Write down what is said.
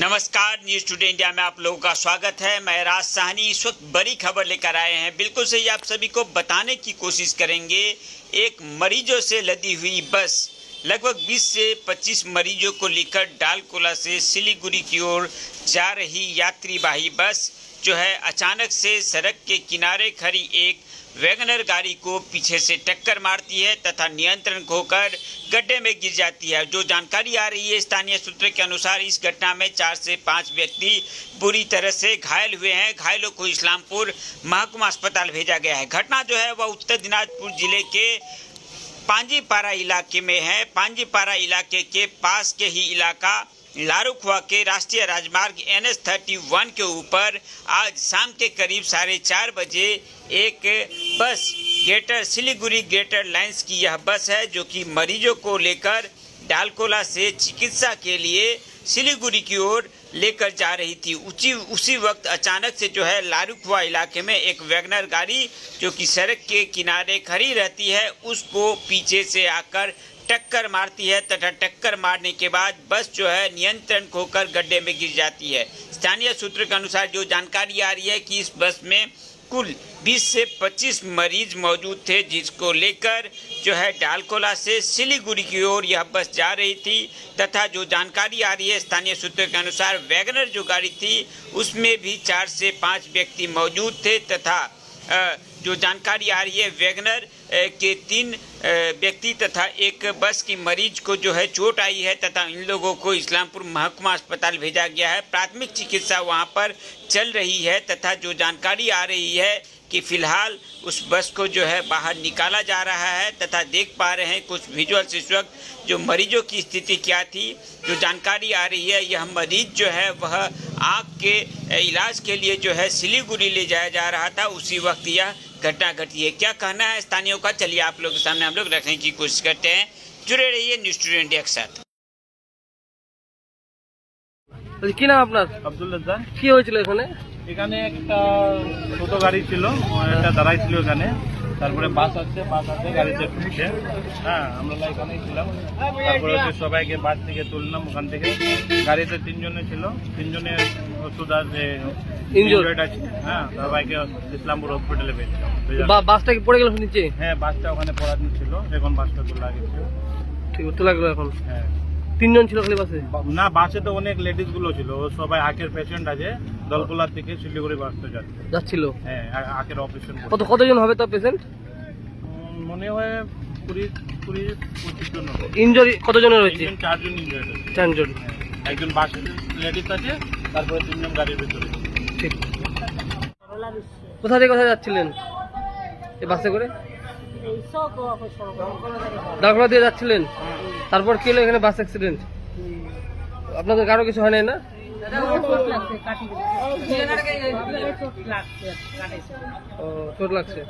नमस्कार news today India में आप लोगों का स्वागत है। मैं राज साहनी इस वक्त बड़ी खबर लेकर आए हैं। बिल्कुल सही, आप सभी को बताने की कोशिश करेंगे। एक मरीजों से लदी हुई बस। लगभग 20 से 25 मरीजों को लेकर डालकोला से सिलीगुड़ी की ओर जा रही यात्रीवाही बस जो है अचानक से सड़क के किनारे खड़ी एक वैगनर गाड़ी को पीछे से टक्कर मारती है तथा नियंत्रण खोकर गड्ढे में गिर जाती है। जो जानकारी आ रही है स्थानीय सूत्र के अनुसार इस घटना में चार से पाँच व्यक्ति बुरी तरह से घायल हुए हैं। घायलों को इस्लामपुर महकुमा अस्पताल भेजा गया है। घटना जो है वह उत्तर दिनाजपुर ज़िले के पांजीपारा इलाके में है। पांजीपारा इलाके के पास के ही इलाका लारुखवा के राष्ट्रीय राजमार्ग एन एस थर्टी वन के ऊपर आज शाम के करीब साढ़े चार बजे एक बस ग्रेटर सिलीगुड़ी ग्रेटर लाइंस की यह बस है जो कि मरीजों को लेकर डालकोला से चिकित्सा के लिए सिलीगुड़ी की ओर लेकर जा रही थी। उसी उसी वक्त अचानक से जो है लारुखवा इलाके में एक वैगनर गाड़ी जो कि सड़क के किनारे खड़ी रहती है, उसको पीछे से आकर टक्कर मारती है तथा टक्कर मारने के बाद बस जो है नियंत्रण खोकर गड्ढे में गिर जाती है। स्थानीय सूत्र के अनुसार जो जानकारी आ रही है कि इस बस में कुल 20 से 25 मरीज़ मौजूद थे, जिसको लेकर जो है डालकोला से सिलीगुड़ी की ओर यह बस जा रही थी। तथा जो जानकारी आ रही है स्थानीय सूत्रों के अनुसार वैगनर जो गाड़ी थी, उसमें भी चार से पाँच व्यक्ति मौजूद थे। तथा जो जानकारी आ रही है वैगनर के तीन व्यक्ति तथा एक बस की मरीज़ को जो है चोट आई है तथा इन लोगों को इस्लामपुर महकुमा अस्पताल भेजा गया है। प्राथमिक चिकित्सा वहाँ पर चल रही है तथा जो जानकारी आ रही है कि फ़िलहाल उस बस को जो है बाहर निकाला जा रहा है तथा देख पा रहे हैं कुछ विजुअल्स इस वक्त जो मरीजों की स्थिति क्या थी, जो जानकारी आ रही है, यह मरीज़ जो है वह आँख के इलाज के लिए जो है सिलीगुड़ी ले जाया जा रहा था। उसी वक्त यह घटना घटी है। क्या कहना है? स्थानीयों का, चलिए आप लोगों के सामने हम लोग रखने की कोशिश करते हैं जुड़े रहिए न्यूज स्टूडियो इंडिया के साथ বলছি, কি নাম আপনার আব্দুল রাজ্জাক কি হয়েছিল এখানে এখানে একটা ছোট গাড়ি ছিল একটা দাঁড়াই ছিল এখানে তারপরে বাস আছে বাস আছে গাড়িতে ঢুকছে হ্যাঁ আমরা এখানেই ছিলাম। তারপরে হচ্ছে সবাইকে বাস থেকে তুললাম ওখান থেকে। গাড়িতে তিনজনে ছিল। তিনজনে ওষুধ আছে। হ্যাঁ সবাইকে ইসলামপুর হসপিটালে পেয়েছিলাম বাসটা কি পড়ে গেল নিচে? হ্যাঁ বাসটা ওখানে পড়ানো ছিল। এখন বাসটা তোলা গেছে ঠিক এখন। হ্যাঁ। তিনজন ছিল খালি বাসে? না বাসে তো অনেক লেডিসগুলো ছিল। সবাই আখের পেশেন্ট আছে। দলকোলা থেকে শিলিগুড়ি বাসতে যাচ্ছে। যাচ্ছিল? হ্যাঁ আখের অপারেশন কত কতজন হবে তো পেশেন্ট মনে হয় কুড়ি কুড়ি পঁচিশ জন কতজনের হয়েছে? চারজন হয়েছে। চারজন। একজন বাসের লেডিস আছে তারপরে তিনজন গাড়ির ভেতরে। ঠিক। কোথা থেকে কোথায় যাচ্ছিলেন? এই বাসে করে? দিয়ে যাচ্ছিলেন? তারপর কি হলো এখানে বাস অ্যাক্সিডেন্ট আপনাদের কারও কিছু হয় না? চোট লাগছে